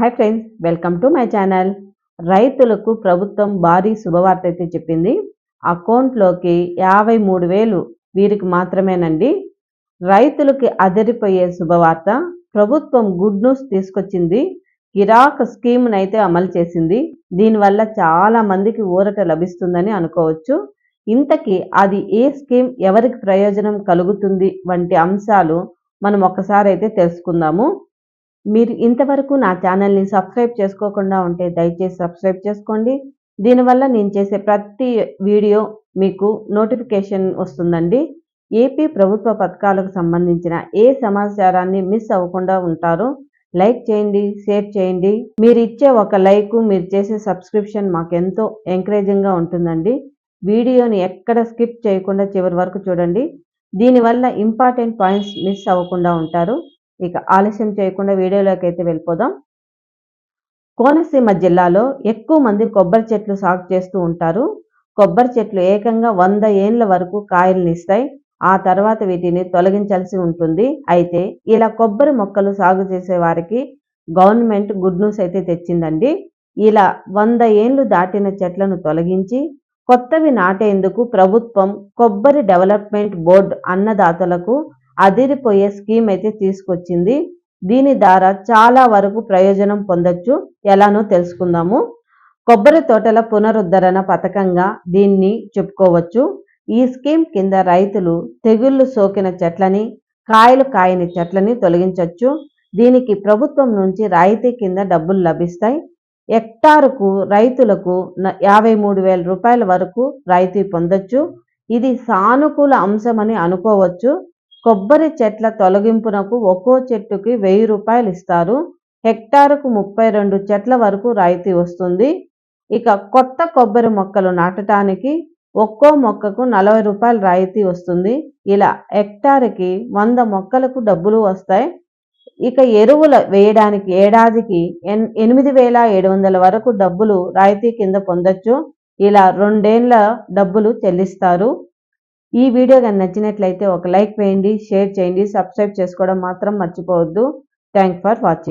Hi friends welcome to my channel రైతులకు ప్రభుత్వం భారీ శుభవార్త అయితే చెప్పింది. అకౌంట్లోకి యాభై మూడు వేలు వీరికి మాత్రమేనండి. రైతులకి అదిరిపోయే శుభవార్త. ప్రభుత్వం గుడ్ న్యూస్ తీసుకొచ్చింది. గిరాక్ స్కీమ్ను అయితే అమలు చేసింది. దీనివల్ల చాలా మందికి ఊరట లభిస్తుందని అనుకోవచ్చు. ఇంతకీ అది ఏ స్కీమ్ ఎవరికి ప్రయోజనం కలుగుతుంది వంటి అంశాలు మనం ఒకసారి అయితే తెలుసుకుందాము. మీరు ఇంతవరకు నా ఛానల్ని సబ్స్క్రైబ్ చేసుకోకుండా ఉంటే దయచేసి సబ్స్క్రైబ్ చేసుకోండి. దీనివల్ల నేను చేసే ప్రతి వీడియో మీకు నోటిఫికేషన్ వస్తుందండి. ఏపీ ప్రభుత్వ పథకాలకు సంబంధించిన ఏ సమాచారాన్ని మిస్ అవ్వకుండా ఉంటారు లైక్ చేయండి షేర్ చేయండి. మీరు ఇచ్చే ఒక లైక్ మీరు చేసే సబ్స్క్రిప్షన్ మాకెంతో ఎంకరేజింగ్గా ఉంటుందండి. వీడియోని ఎక్కడ స్కిప్ చేయకుండా చివరి వరకు చూడండి. దీనివల్ల ఇంపార్టెంట్ పాయింట్స్ మిస్ అవ్వకుండా ఉంటారు. ఇక ఆలస్యం చేయకుండా వీడియోలోకి అయితే వెళ్ళిపోదాం. కోనసీమ జిల్లాలో ఎక్కువ మంది కొబ్బరి చెట్లు సాగు చేస్తూ ఉంటారు. కొబ్బరి చెట్లు ఏకంగా వంద ఏండ్ల వరకు కాయలను ఇస్తాయి. ఆ తర్వాత వీటిని తొలగించాల్సి ఉంటుంది. అయితే ఇలా కొబ్బరి మొక్కలు సాగు చేసే వారికి గవర్నమెంట్ గుడ్ న్యూస్ అయితే తెచ్చిందండి. ఇలా వంద ఏండ్లు దాటిన చెట్లను తొలగించి కొత్తవి నాటేందుకు ప్రభుత్వం కొబ్బరి డెవలప్మెంట్ బోర్డు అన్నదాతలకు అదిరిపోయే స్కీమ్ అయితే తీసుకొచ్చింది. దీని ద్వారా చాలా వరకు ప్రయోజనం పొందొచ్చు. ఎలానో తెలుసుకుందాము. కొబ్బరి తోటల పునరుద్ధరణ పథకంగా దీన్ని చెప్పుకోవచ్చు. ఈ స్కీమ్ కింద రైతులు తెగుళ్ళు సోకిన చెట్లని కాయలు కాయని చెట్లని తొలగించవచ్చు దీనికి ప్రభుత్వం నుంచి రాయితీ కింద డబ్బులు లభిస్తాయి. హెక్టారుకు రైతులకు యాభై మూడు వేల రూపాయల వరకు రాయితీ పొందొచ్చు. ఇది సానుకూల అంశమని అనుకోవచ్చు. కొబ్బరి చెట్ల తొలగింపునకు ఒక్కో చెట్టుకి వెయ్యి రూపాయలు ఇస్తారు. హెక్టారుకు ముప్పై రెండు చెట్ల వరకు రాయితీ వస్తుంది. ఇక కొత్త కొబ్బరి మొక్కలు నాటడానికి ఒక్కో మొక్కకు నలభై రూపాయలు రాయితీ వస్తుంది. ఇలా హెక్టార్కి వంద మొక్కలకు డబ్బులు వస్తాయి. ఇక ఎరువుల వేయడానికి ఏడాదికి ఎన్ ఎనిమిది వేల ఏడు వందల వరకు డబ్బులు రాయితీ కింద పొందొచ్చు. ఇలా రెండేళ్ళ డబ్బులు చెల్లిస్తారు. ఈ వీడియో కానీ నచ్చినట్లయితే ఒక లైక్ వేయండి షేర్ చేయండి సబ్స్క్రైబ్ చేసుకోవడం మాత్రం మర్చిపోవద్దు. Thank for watching